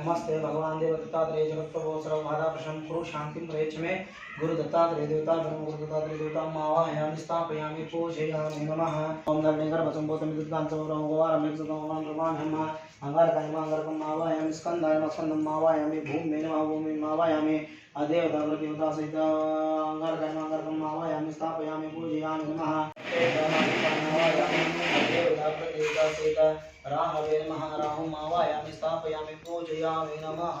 नमस्ते, भगवान देव दत्तात्रेय जगत प्रभो सर्वबाधा प्रशम कुरु शांतिं प्रयच्छ मे। गुरु दत्तात्रेय देवता, ब्रह्म गुरु दत्तात्रेय देवता मावाहयामि स्थापयामि, पूजयामि, नमः। ओम धरणीकर वसंपोतम विद्वांस ब्रह्म गोवार अमृत सदम ओम प्रमाण हम अंगारकाय अंगारकम मावाहयामि स्कंदाय स्कंदम मावाहयामि भूमि नमः भूमि मावाहयामि अदेवता देवता सहित अंगारकाय अंगारकम मावाहयामि स्थापयामि, पूजयामि, नमः। देवता देवता सहित राहवे नमः राहुं मावायामि स्थापयामि पूजयामि नमः।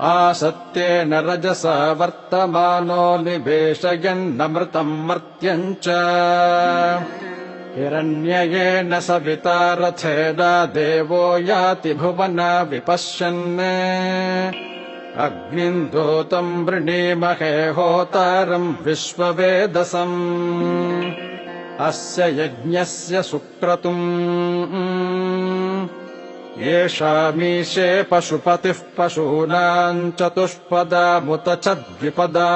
आसत्येन रजसा वर्तमानो निवेशयन्नमृतम् मर्त्यम् च हिरण्ययेन सविता रथेना देवो याति भुवना विपश्यन्। अग्निम् दूतम् वृणीमहे होतारम् विश्ववेदसम्। अस्य यज्ञस्य सुक्रतुम् येषामीशे पशुपतिः पशूनाम् चतुष्पदामुत च द्विपदा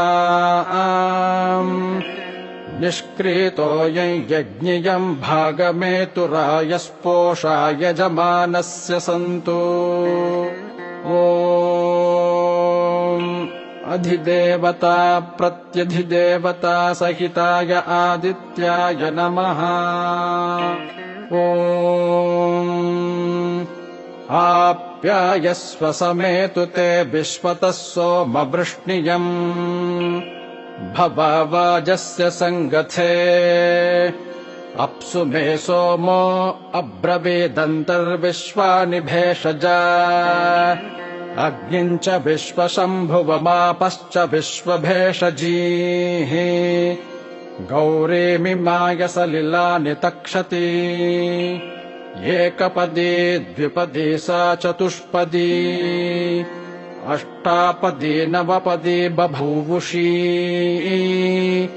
निष्क्रीतोऽयम् यज्ञियम् भागमेतुरायस्पोषा यजमानस्य सन्तु। ओ अधिदेवता प्रत्यधिदेवता सहिताय आदित्याय नमः। ॐ आप्यायस्व समेतु ते विश्वतः सोमवृष्णियम्। भवावाजस्य सङ्गथे। अप्सु मे सोमो अब्रवीदन्तर्विश्वानि भेषजा च विश्वशम्भुवमापश्च विश्वभेषजीः। गौरीमिमाय सलिलानि तक्षति एकपदी द्विपदी सा चतुष्पदी। अष्टापदी नवपदी बभूवुषी।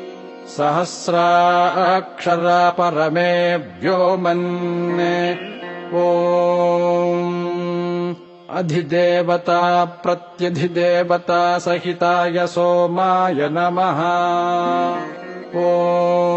सहस्राक्षरा परमे व्योमन् ॐ अधिदेवता प्रत्यधिदेवता सहिताय सोमाय नमः। ॐ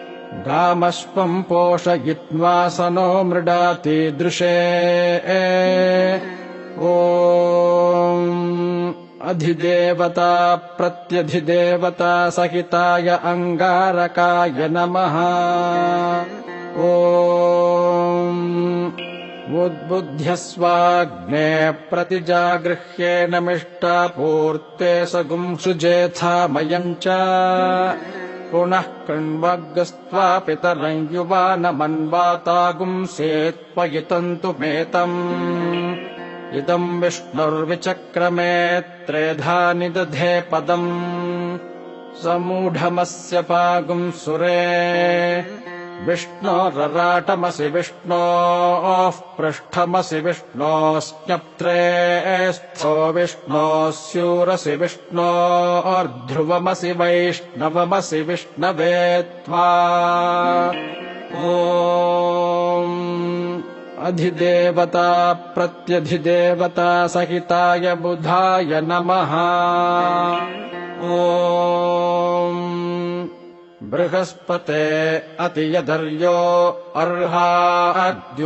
गामश्वम् पोषयित्वा स नो मृडातीदृशे अधिदेवता प्रत्यधिदेवता सहिताय अङ्गारकाय नमः। ॐ उद्बुध्यस्वाग्ने प्रतिजागृह्येनमिष्टापूर्ते सगुंसुजेथामयम् च पुनः कृण्वग्स्त्वा पितरम् युवानमन्वातागुंसेत्पयितन्तु मेतम्। इदम् विष्णुर्विचक्रमे त्रेधा निदधे पदम्। समूढमस्य पागुम् सुरे विष्णोरराटमसि विष्णोः पृष्ठमसि विष्णोस्न्यप्त्रे स्थो विष्णोः स्यूरसि विष्णोर्ध्रुवमसि वैष्णवमसि विष्णवे त्वा। अधिदेवता प्रत्यधिदेवता सहिताय बुधाय नमः। ॐ बृहस्पते अतियधर्यो अर्हाद्युमद्विभाति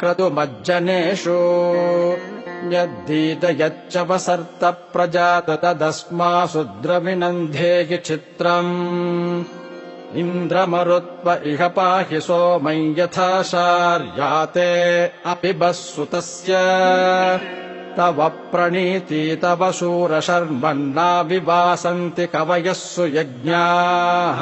क्रतुमज्जनेषु यद्दीदयच्च वसर्त प्रजात तदस्मासु द्रविनन्धेहि चित्रम् इन्द्रमरुत्व इह पाहि सोमै यथा शार्याते अपि बस्सुतस्य तव प्रणीति तव शूरशर्मन्ना विवासन्ति कवयः सुयज्ञाः।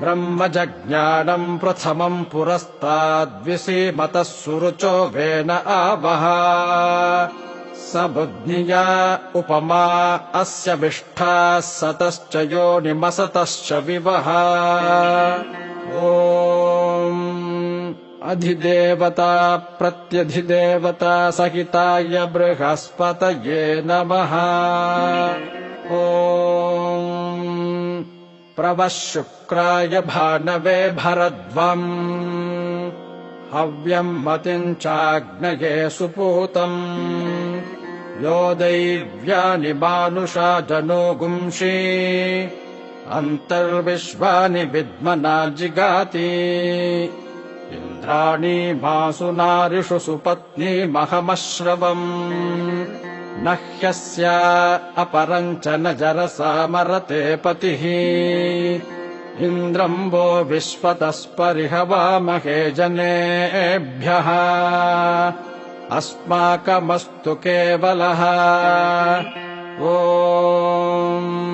ब्रह्मजज्ञानम् प्रथमम् पुरस्ताद्विसीमतः सुरुचो वेन आवः। स बुद्धिया उपमा अस्य विष्ठाः सतश्च योनिमसतश्च विवः ॐ अधिदेवता प्रत्यधिदेवता सहिताय बृहस्पतये नमः। ॐ प्रवः शुक्राय भानवे भरद्वम्। हव्यम् मतिम् चाग्नये सुपूतम्। यो दैव्यानि मानुषा जनो गुंषि। अन्तर्विश्वानि विद्मना जिगाति इन्द्राणी मासु नारिषु सुपत्नीमहमश्रवम् न ह्यस्या अपरम् च न जरसा मरते पतिः। इन्द्रम् वो विश्वतस्परिहवामहे जनेभ्यः। अस्माकमस्तु केवलः। ॐ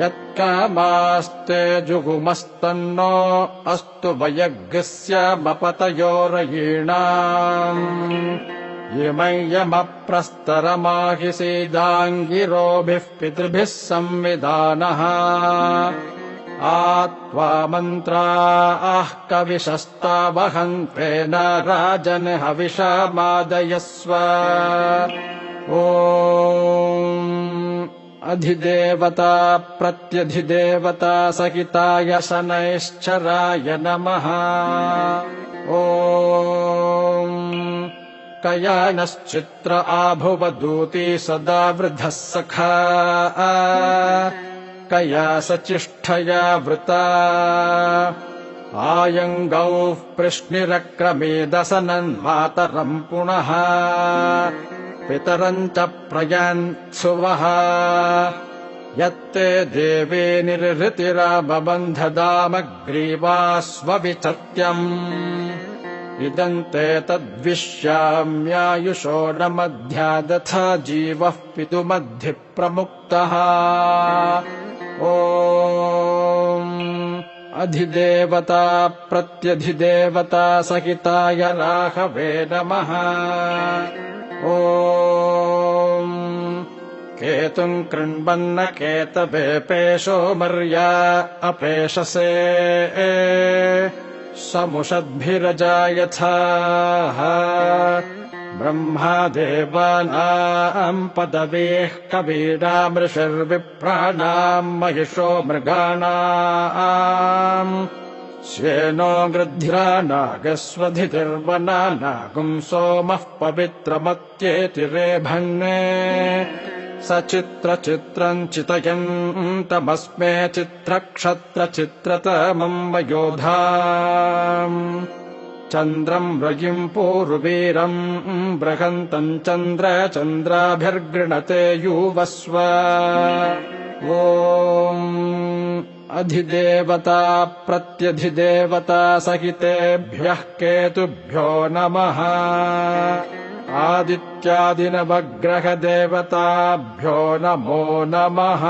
यत्कामास्ते जुगुमस्तन्नो अस्तु वयग्स्यामपतयोरयीणाम् इमय्यमप्रस्तरमाहिसीदाङ्गिरोभिः पितृभिः संविधानः। आत्वा मन्त्राः कविशस्तावहन्त्वेन राजन् हविषा अधिदेवता प्रत्यधिदेवता सहिताय शनैश्चराय नमः। ॐ कयानश्चित्र आभुवदूती सदा वृद्धः सखा। कया सचिष्ठया वृता। आयङ्गौः पृश्निरक्रमेदसनन् मातरम् पुनः पितरम् च प्रयान्सुवः यत्ते देवे निर्हृतिरामबन्धदामग्रीवास्वविचत्यम् इदम् ते तद्विश्याम्यायुषो न मध्यादथा जीवः पितुमद्धि प्रमुक्तः अधिदेवता प्रत्यधिदेवता सहिताय राघवे नमः। ॐ केतुम् कृण्वन्न केतवे पेशो मर्या अपेशसे। समुषद्भिरजायथाः। ब्रह्मादेवानाम् पदवीः कवीनामृषर्विप्राणाम् महिषो मृगाणाम्। श्येनो गृध्रा नागस्वधितिर्वना नागुम् सोमः पवित्रमत्येति रेभन्ने स चित्रचित्रम् चितयन् तमस्मे चित्रक्षत्रचित्रतमम् वयोधा चन्द्रम् रयिम् पूर्वीरम् बृहन्तम् चन्द्र चन्द्राभिर्गृणते युवस्व। ॐ अधिदेवता प्रत्यधिदेवता सहितेभ्यः केतुभ्यो नमः आदित्यादिनवग्रहदेवताभ्यो नमो नमः